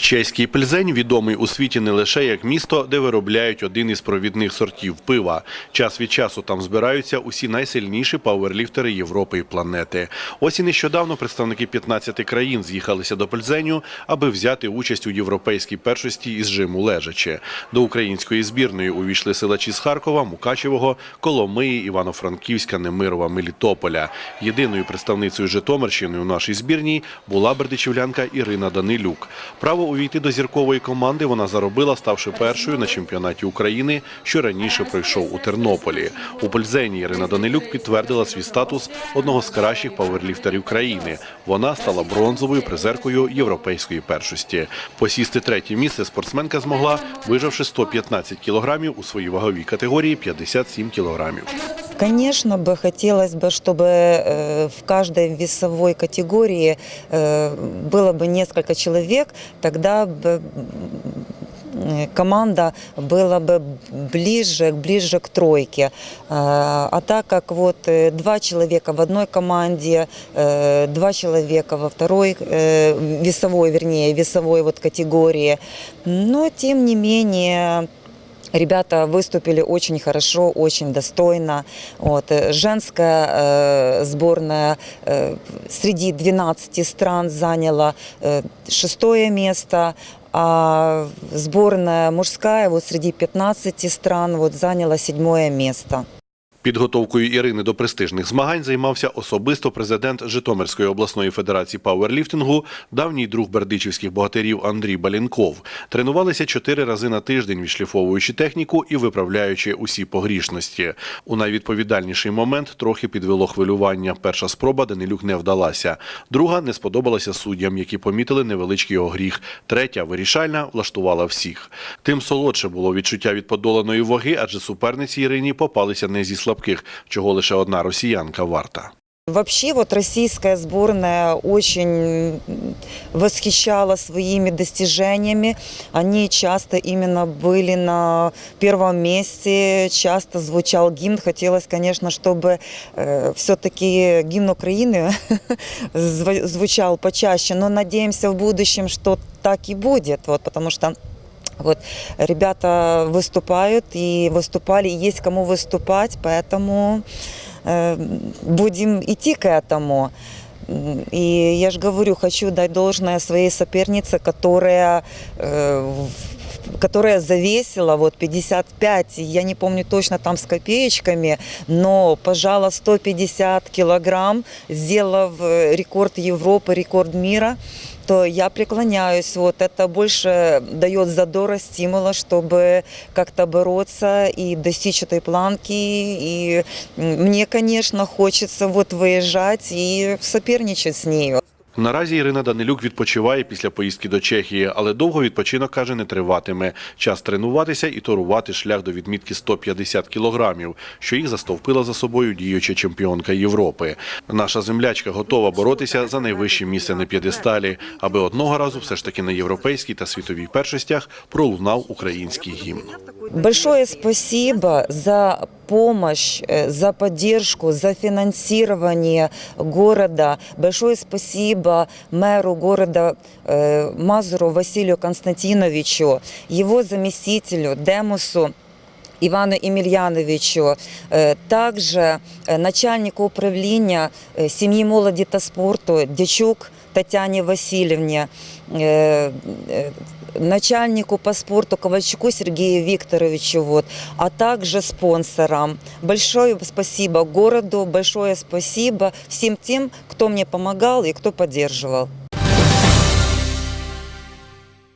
Чеський Пльзень відомий у світі не лише як місто, де виробляють один із провідних сортів пива. Час від часу там збираються усі найсильніші пауерліфтери Європи і планети. Ось і нещодавно представники 15 країн з'їхалися до Пльзеню, аби взяти участь у європейській першості із жиму лежачи. До української збірної увійшли силачі з Харкова, Мукачевого, Коломиї, Івано-Франківська, Немирова, Мелітополя. Єдиною представницею Житомирщини у нашій збірній була бердичівлянка Ірина Данилюк. Право увійти до зіркової команди вона заробила, ставши першою на чемпіонаті України, що раніше пройшов у Тернополі. У Пользені Ірина Данилюк підтвердила свій статус одного з кращих пауерліфтерів країни. Вона стала бронзовою призеркою європейської першості. Посісти третє місце спортсменка змогла, виживши 115 кілограмів у своїй ваговій категорії 57 кілограмів. Конечно бы хотелось бы, чтобы э, в каждой весовой категории э, было бы несколько человек, тогда бы команда была бы ближе, ближе к тройке. Э, А так как вот два человека в одной команде, два человека во второй весовой, вернее, весовой вот категории, но тем не менее Ребята выступили очень хорошо, очень достойно. Вот. э, Женская э, сборная э, среди 12 стран заняла э, шестое место, а сборная мужская вот среди 15 стран вот заняла седьмое место. Підготовкою Ірини до престижних змагань займався особисто президент Житомирської обласної федерації пауерліфтингу, давній друг бердичівських богатирів Андрій Балінков. Тренувалися чотири рази на тиждень, відшліфовуючи техніку і виправляючи усі погрішності. У найвідповідальніший момент трохи підвело хвилювання. Перша спроба Данилюк не вдалася. Друга не сподобалася суддям, які помітили невеличкий його гріх. Третя вирішальна влаштувала всіх. Тим солодше було відчуття від подоланої ваги, адже суперниці Ірині попалися не зі слабких, чого лише одна росіянка варта. Вообще вот российская сборная очень восхищала своими достижениями. Они часто именно были на первом месте, часто звучал гимн. Хотелось, конечно, чтобы э, все-таки гимн Украины зв- звучал почаще, но надеемся в будущем, что так и будет, вот, потому что вот ребята выступают и выступали, и есть кому выступать, поэтому э, будем идти к этому. М, И я же говорю, хочу дать должное своей сопернице, которая, э, в- которая завесила вот 55, я не помню точно там с копеечками, но пожала 150 килограмм, сделав э, рекорд Европы, рекорд мира то я преклоняюсь. Вот это больше дает задора, стимула, чтобы как-то бороться и достичь этой планки. И м, мне, конечно, хочется вот выезжать и соперничать с нею. Наразі Ірина Данилюк відпочиває після поїздки до Чехії, але довго відпочинок каже не триватиме. Час тренуватися і торувати шлях до відмітки 150 кілограмів, що їх застовпила за собою діюча чемпіонка Європи. Наша землячка готова боротися за найвище місце на п'єдесталі, аби одного разу все ж таки на європейській та світовій першостях пролунав український гімн. Большое спасибо за помощь, э, за поддержку, за финансирование города. Большое спасибо мэру города э, Мазуру Василию Константиновичу, его заместителю Демусу Ивану Емельяновичу, э, также э, начальнику управления э, семьи, молоді та спорту Дячук Татьяне Васильевне, э, э, начальнику по спорту Ковальчуку Сергею Викторовичу, вот, а также спонсорам. Большое спасибо городу, большое спасибо всем тем, кто мне помогал и кто поддерживал.